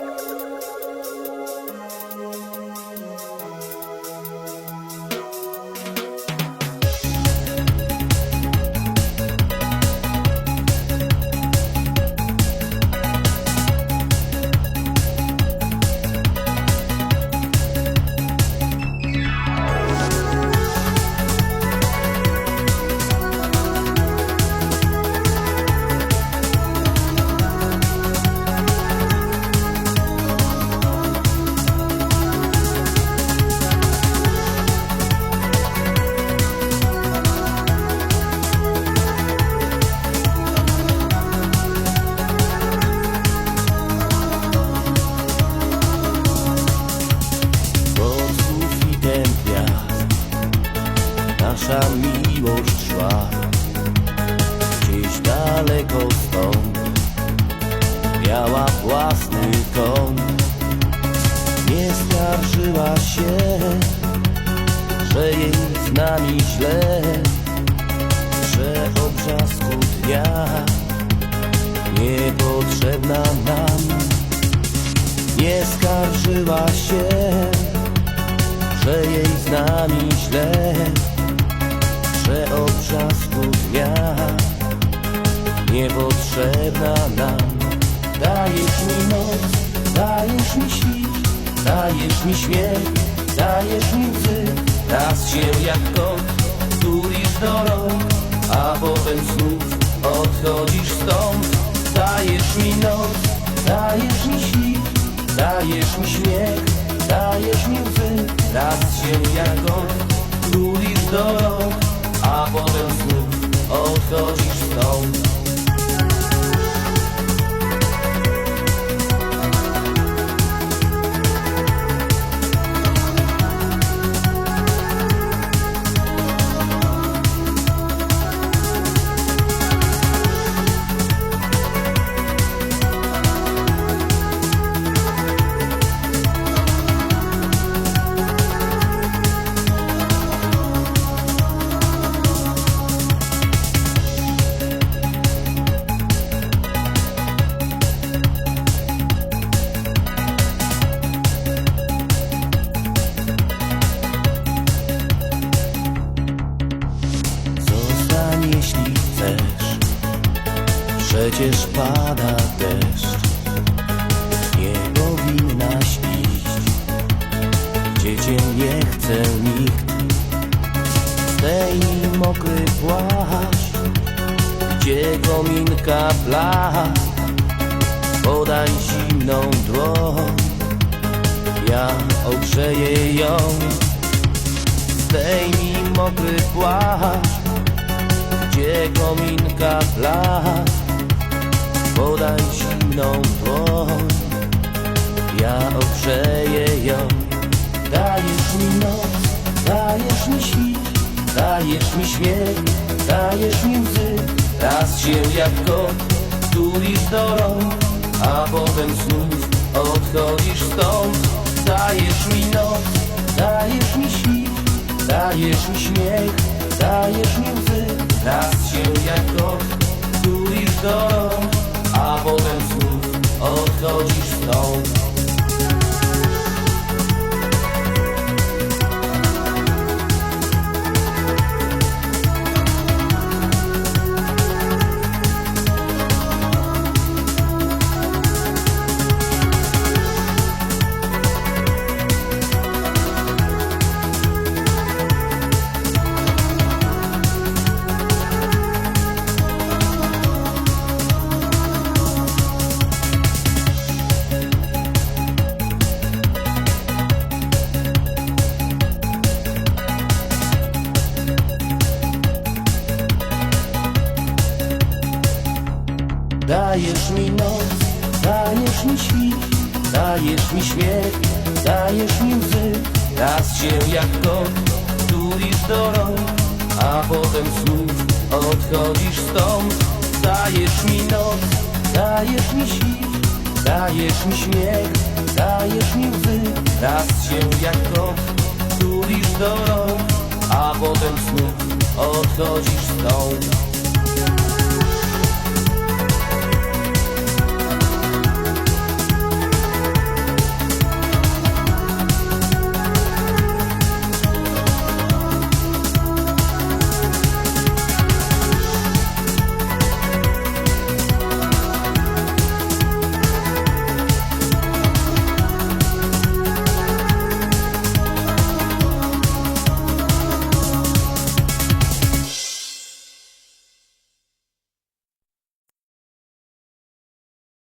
Thank you. Miała własny kąt Nie skarżyła się Że jej z nami źle Że o brzasku dnia Niepotrzebna nam nie skarżyła się, że jej z nami źle, że o brzasku dnia niepotrzebna nam. Dajesz mi noc, dajesz mi świt, dajesz mi śmiech, dajesz mi łzy. Raz się jak kot, tulisz do rąk, a potem znów odchodzisz stąd. Dajesz mi noc, dajesz mi świt, Dajesz mi śmiech, dajesz mi łzy Raz się jak kot, Przecież pada deszcz. Nie powinnaś iść. Gdzie cię nie chce nikt. Zdejmij mokry płaszcz Gdzie kominka blask Podaj zimną dłoń. Ja ogrzeję ją. Zdejmij mokry płaszcz Gdzie kominka blask Podaj zimną dłoń Ja ogrzeję ją. Dajesz mi noc, dajesz mi świt Dajesz mi śmiech, dajesz mi łzy. Raz się jak kot, tulisz do rąk A potem znów odchodzisz stąd. Dajesz mi noc, dajesz mi świt Dajesz mi śmiech, dajesz mi łzy. Raz się jak kot, tulisz do rąk potem znów odchodzisz stąd Dajesz mi noc, dajesz mi świt, dajesz mi śmiech, dajesz mi łzy. Raz się jak kot, tulisz do rąk, a potem znów odchodzisz stąd. Dajesz mi noc, dajesz mi świt, dajesz mi śmiech, dajesz mi łzy. Raz się jak kot, tulisz do rąk, a potem znów odchodzisz stąd.